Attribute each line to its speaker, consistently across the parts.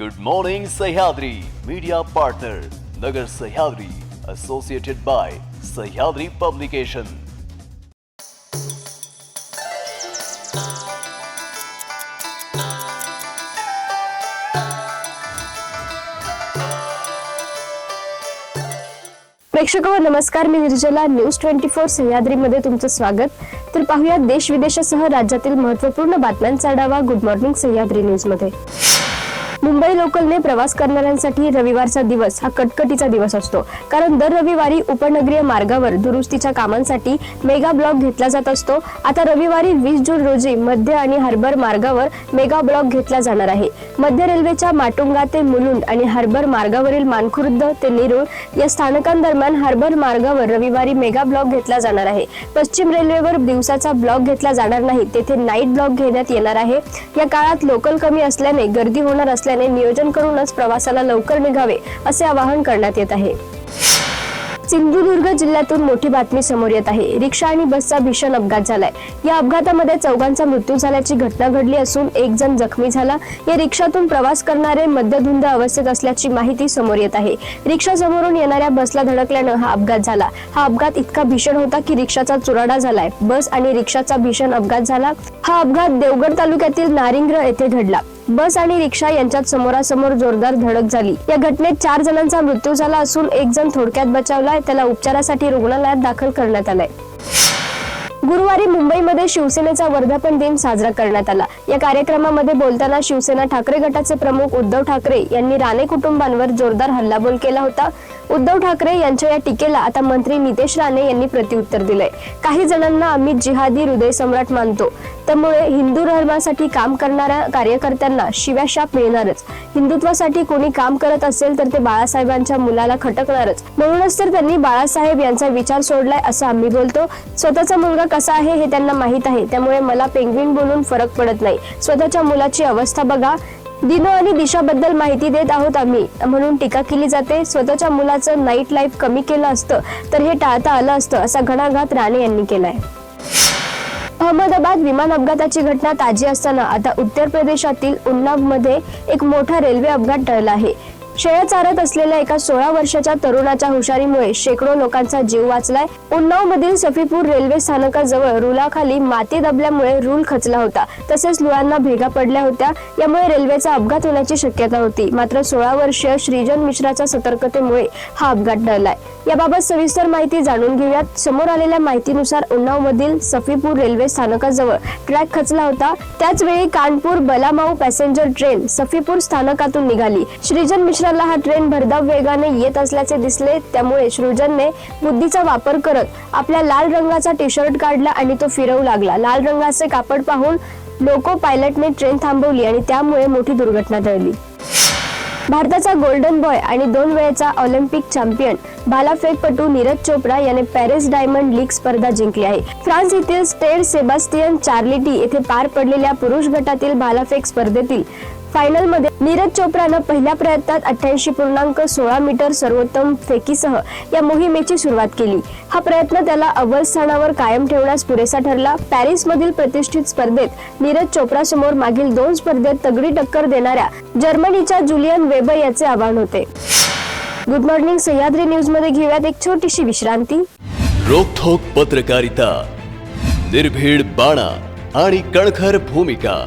Speaker 1: Good morning Sahyadri media partner Nagar Sahyadri associated by Sahyadri publication
Speaker 2: प्रेक्षक नमस्कार. मी Nirjala. News twenty four सह्याद्रीमध्ये तुमचं स्वागत. तर पाहूया देश विदेशासह राज्यातील महत्त्वपूर्ण बातम्यांचा आढावा. गुड मॉर्निंग सह्याद्री न्यूजमध्ये. मुंबई लोकलने प्रवास करणाऱ्यांसाठी रविवारचा दिवस हा कटकटीचा दिवस असतो. कारण दर रविवारी उपनगरीय मार्गावर दुरुस्तीच्या कामांसाठी मेगा ब्लॉक घेतला जात असतो. आता रविवारी वीस जून रोजी मध्य आणि हार्बर मार्गावर मेगा ब्लॉक घेतला जाणार आहे. मध्य रेल्वेच्या माटुंगा ते मुलुंड आणि हार्बर मार्गावरील मानखुर्द ते निरूळ या स्थानकांदरम्यान हार्बर मार्गावर रविवारी मेगा ब्लॉक घेतला जाणार आहे. पश्चिम रेल्वेवर दिवसाचा ब्लॉक घेतला जाणार नाही तेथे नाईट ब्लॉक घेण्यात येणार आहे. या काळात लोकल कमी असल्याने गर्दी होणार असल्याने नियोजन करूनच प्रवासाला लवकर निघावे असे आवाहन करण्यात येत आहे. सिंधुदुर्ग जिल्ह्यातून मोठी बातमी समोर येत आहे. रिक्षा आणि बसचा भीषण अपघात झालाय. या अपघातामध्ये चौघांचा मृत्यू झाल्याची घटना घडली असून एक जण जखमी झाला. या रिक्षातून प्रवास करणारे मद्यधुंद अवस्थेत असल्याची माहिती समोर येत आहे. रिक्षा समोरून येणाऱ्या बसला धडकल्यानं हा अपघात झाला. हा अपघात इतका भीषण होता की रिक्षाचा चुराडा झालाय. बस आणि रिक्षाचा भीषण अपघात झाला. हा अपघात देवगड तालुक्यातील नारिंग्र येथे घडला. बस आणि रिक्षा यांच्यात समोरासमोर जोरदार धडक झाली. या घटनेत चार जणांचा मृत्यू झाला असून एक जण थोडक्यात बचावलाय त्याला उपचारासाठी रुग्णालयात दाखल करण्यात आलाय. गुरुवारी मुंबईमध्ये शिवसेनेचा वर्धापन दिन साजरा करण्यात आला. या कार्यक्रमामध्ये बोलताना शिवसेना ठाकरे गटाचे प्रमुख उद्धव ठाकरे यांनी राणे कुटुंबांवर जोरदार हल्लाबोल केला होता. उद्धव ठाकरे यांच्या या टीकेला आता मंत्री नितेश राणे यांनी प्रत्युत्तर दिलंय. काही जणांना आम्ही जिहादी हृदय सम्राट मानतो. त्यामुळे हिंदू धर्मासाठी काम करणाऱ्या कार्यकर्त्यांना शिव्याशाप मिळणारच. हिंदुत्वासाठी कोणी काम करत असेल तर ते बाळासाहेबांच्या मुलाला खटकणारच. म्हणूनच तर त्यांनी बाळासाहेब यांचा विचार सोडलाय असं आम्ही बोलतो. स्वतःचा मुलगा कसा आहे हे त्यांना माहीत आहे. त्यामुळे मला पेंग्विन बोलून फरक पडत नाही. स्वतःच्या मुलाची अवस्था बघा. दिनो आणि दिशाबद्दल माहिती देत आहोत आम्ही. म्हणून टीका केली जाते. स्वतःच्या मुलाचं नाईट लाईफ कमी केलं असतं तर हे टाळता आलं असतं असा घणाघात राणे यांनी केलाय. अहमदाबाद विमान अपघाताची घटना ताजी असताना आता उत्तर प्रदेशातील उन्नावमध्ये एक मोठा रेल्वे अपघात टळला आहे. शेळ चारत असलेल्या एका सोळा वर्षाच्या तरुणाच्या हुशारीमुळे शेकडो लोकांचा जीव वाचलाय. उन्नाव मधील सफीपूर रेल्वे स्थानकाजवळ रुलाखाली माती दबल्यामुळे रूल खचला होता. तसेच रुळांना भेगा पडल्या होत्या. यामुळे रेल्वेचा अपघात होण्याची शक्यता होती. मात्र सोळा वर्षीय श्रीजन मिश्राच्या सतर्कतेमुळे हा अपघात टळलाय. याबाबत सविस्तर माहिती जाणून घेऊयात. समोर आलेल्या माहितीनुसार उन्नाव मधील सफीपूर रेल्वे स्थानकाजवळ ट्रॅक खचला होता. त्याच वेळी कानपूर बलामाऊ पॅसेंजर ट्रेन सफीपूर स्थानकातून निघाली. श्रीजन मिश्रा मिश्राला हा ट्रेन भरधाव वेगाने येत असल्याचे दिसले त्यामुळे सृजनने बुद्धीचा वापर करत आपल्या लाल रंगाचा टी शर्ट काढला आणि तो फिरवू लागला. लाल रंगाचे कापड पाहून लोको पायलटने ट्रेन थांबवली आणि त्यामुळे मोठी दुर्घटना टळली भारताचा गोल्डन बॉय आणि दोन वेळेचा ऑलिम्पिक चॅम्पियन भालाफेकपटू नीरज चोप्रा याने पॅरिस डायमंड लीग स्पर्धा जिंकली आहे. फ्रान्स येथील स्टेड सेबास्टियन चार्लिटी येथे पार पडलेल्या पुरुष गटातील भालाफेक स्पर्धेतील फायनलमध्ये नीरज चोप्रानं पहिल्या प्रयत्नात अठ्ठ्याऐंशी पूर्णांक सोळा मीटर सर्वोत्तम फेकीसह या मोहिमेची सुरुवात केली. हा प्रयत्न त्याला अव्वल स्थानावर कायम ठेवण्यास पुरेसा ठरला. पॅरिस मधील प्रतिष्ठित स्पर्धेत नीरज चोप्रा समोर मागील दोन स्पर्धेत तगडी टक्कर देणाऱ्या जर्मनीच्या जुलियन वेबर याचे आव्हान होते. गुड मॉर्निंग सह्याद्री न्यूजमध्ये घेऊयात एक छोटीशी विश्रांती.
Speaker 1: रोखोक पत्रकारिता निर्भीड बाणा आणि कणखर भूमिका.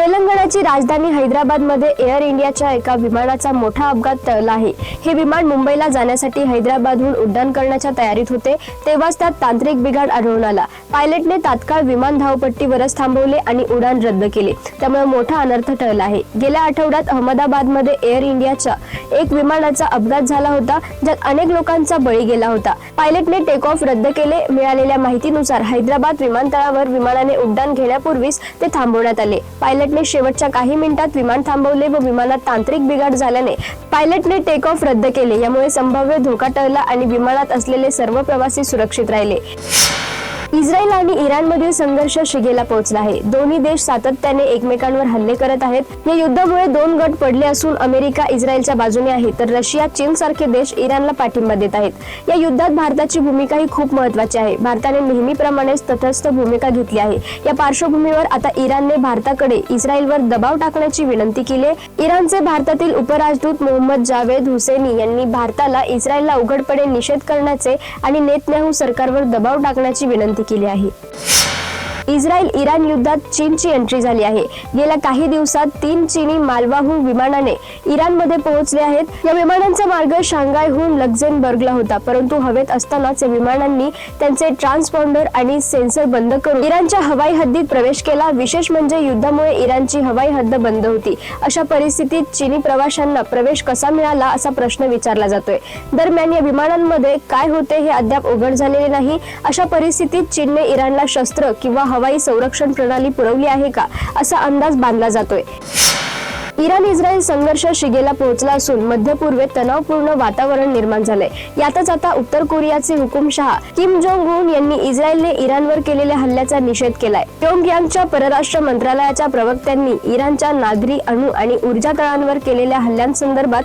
Speaker 2: तेलंगणाची राजधानी हैदराबादमध्ये एअर इंडियाच्या एका विमानाचा मोठा अपघात टळला आहे. हे विमान मुंबईला जाण्यासाठी हैदराबादहून उड्डाण करण्याच्या तयारीत होते तेव्हाच त्यात तांत्रिक बिघाड आढळून आला. पायलटने तात्काळ विमान धावपट्टीवरच थांबवले आणि उड्डाण रद्द केले. त्यामुळे मोठा अनर्थ टळला आहे. गेल्या आठवड्यात अहमदाबादमध्ये एअर इंडियाच्या एक विमानाचा अपघात झाला होता ज्यात अनेक लोकांचा बळी गेला होता. पायलटने टेक ऑफ रद्द केले. मिळालेल्या माहितीनुसार हैदराबाद विमानतळावर विमानाने उड्डाण घेण्यापूर्वीच ते थांबवण्यात आले. पायलट पायलटने शेवटच्या काही मिनिटात विमान थांबवले व विमानात तांत्रिक बिघाड झाल्याने पायलटने टेक ऑफ रद्द केले. यामुळे संभाव्य धोका टळला आणि विमानात असलेले सर्व प्रवासी सुरक्षित राहिले. इस्रायल आणि इराणमधील संघर्ष शिगेला पोहोचला आहे. दोन्ही देश सातत्याने एकमेकांवर हल्ले करत आहेत. या युद्धामुळे दोन गट पडले असून अमेरिका इस्रायलच्या बाजूने आहे तर रशिया चीन सारखे देश इराणला पाठिंबा देत आहेत. या युद्धात भारताची भूमिका ही खूप महत्वाची आहे. भारताने नेहमीप्रमाणेच तटस्थ भूमिका घेतली आहे. या पार्श्वभूमीवर आता इराणने भारताकडे इस्रायलवर दबाव टाकण्याची विनंती केली आहे. इराणचे भारतातील उपराजदूत मोहम्मद जावेद हुसेनी यांनी भारताला इस्रायलला उघडपणे निषेध करण्याचे आणि नेतन्याहू सरकारवर दबाव टाकण्याची विनंती केली आहे. इस्रायल इराण युद्धात चीनची एंट्री झाली आहे. गेल्या काही दिवसात तीन चीनी मालवाहू विमानाने इराणमध्ये पोहोचले आहेत. या विमानांचा मार्ग शांघायहून लक्झेनबर्गला होता परंतु हवेत असतानाच या विमानांनी त्यांचे ट्रान्सपॉन्डर आणि सेन्सर बंद करून इराणच्या हवाई हद्दीत प्रवेश केला. विशेष म्हणजे युद्धामुळे इराणची हवाई हद्द बंद होती. अशा परिस्थितीत चीनी प्रवाशांना प्रवेश कसा मिळाला असा प्रश्न विचारला जातोय. दरम्यान या विमानांमध्ये काय होते हे अद्याप उघड झालेले नाही. अशा परिस्थितीत चीनने इराणला शस्त्र किंवा हवाई संरक्षण प्रणाली पुरवली आहे का असा अंदाज बांधला जातोय. इराण इस्रायल संघर्ष शिगेला पोहोचला असून मध्य पूर्वेत तणावपूर्ण वातावरण निर्माण झालंय. यातच आता उत्तर कोरियाचे हुकुमशहा किम जोंग उन यांनी इस्रायलने इराणवर केलेल्या हल्ल्याचा निषेध केलाय. प्योंगयांगच्या परराष्ट्र मंत्रालयाच्या प्रवक्त्यांनी इराणच्या नागरी अणु आणि ऊर्जा तळांवर केलेल्या हल्ल्यांसंदर्भात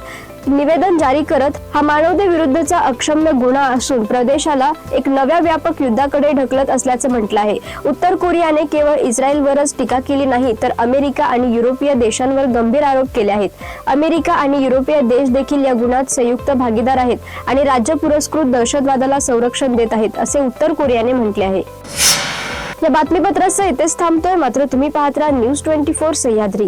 Speaker 2: निवेदन जारी करत हा मानवतेविरुद्धचा अक्षम्य गुन्हा असून प्रदेशाला एक नव्या व्यापक युद्धाकडे ढकलत असल्याचं म्हटलं आहे. उत्तर कोरियाने केवळ इस्रायलवरच टीका केली नाही तर अमेरिका आणि युरोपीय देशांवर गंभीर आरोप केले आहेत. अमेरिका आणि युरोपीय देश देखील या गुन्ह्यात संयुक्त भागीदार आहेत आणि राज्य पुरस्कृत दहशतवादाला संरक्षण देत आहेत असे उत्तर कोरियाने म्हटले आहे. या बातमीपत्रासह इथेच थांबतोय मात्र तुम्ही पाहत राहा न्यूज ट्वेंटी फोर सह्याद्री.